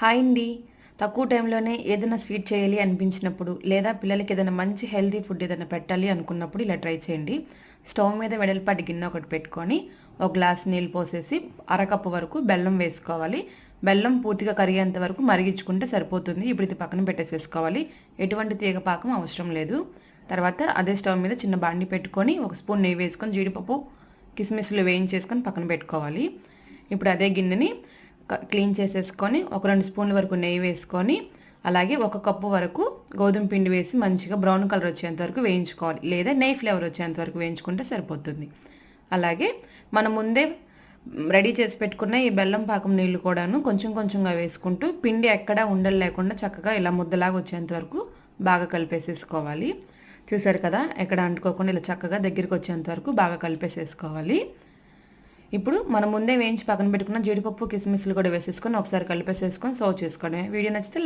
Hi అండి. తక్కువ టైంలోనే ఏదైనా స్వీట్ చేయాలి అనిపించినప్పుడు లేదా పిల్లలకి ఏదైనా మంచి హెల్తీ ఫుడ్ ఏదైనా పెట్టాలి అనుకున్నప్పుడు ఇలా ట్రై చేయండి. స్టవ్ మీద వెడల్పాటి గిన్నె ఒకటి పెట్టుకొని ఒక గ్లాస్ నీళ్ళు పోసేసి అరకప్పు వరకు బెల్లం వేసుకోవాలి. బెల్లం పూర్తిగా కరిగేంత వరకు మరిగించుకుంటే సరిపోతుంది. ఇప్పుడు ఇది పక్కన పెట్టేసేసుకోవాలి. ఎటువంటి తీగ పాకం అవసరం లేదు. తర్వాత అదే స్టవ్ మీద చిన్న బాండి పెట్టుకొని ఒక స్పూన్ నెయ్యి వేసుకొని జీడిపప్పు కిస్మిస్లు వేయించేసుకొని పక్కన పెట్టుకోవాలి. ఇప్పుడు అదే గిన్నెని క్లీన్ చేసేసుకొని ఒక రెండు స్పూన్ల వరకు నెయ్యి వేసుకొని అలాగే ఒక కప్పు వరకు గోధుమ పిండి వేసి మంచిగా బ్రౌన్ కలర్ వచ్చేంత వరకు వేయించుకోవాలి. లేదా నెయ్యి ఫ్లేవర్ వచ్చేంత వరకు వేయించుకుంటే సరిపోతుంది. అలాగే మనం ముందే రెడీ చేసి పెట్టుకున్న ఈ బెల్లం పాకం నీళ్ళు కూడాను కొంచెం కొంచెంగా వేసుకుంటూ పిండి ఎక్కడా ఉండలు లేకుండా చక్కగా ఇలా ముద్దలాగా వచ్చేంత వరకు బాగా కలిపేసేసుకోవాలి. చూసారు కదా? ఎక్కడ అంటుకోకుండా ఇలా చక్కగా దగ్గరికి వచ్చేంత వరకు బాగా కలిపేసేసుకోవాలి. ఇప్పుడు మనం ముందే వేయించి పక్కన పెట్టుకున్న జీడిపప్పు కిస్మిస్లు కూడా వేసేసుకొని ఒకసారి కలిపేసేసుకొని సర్వ్ చేసుకోవడమే వీడియో నచ్చితే లైక్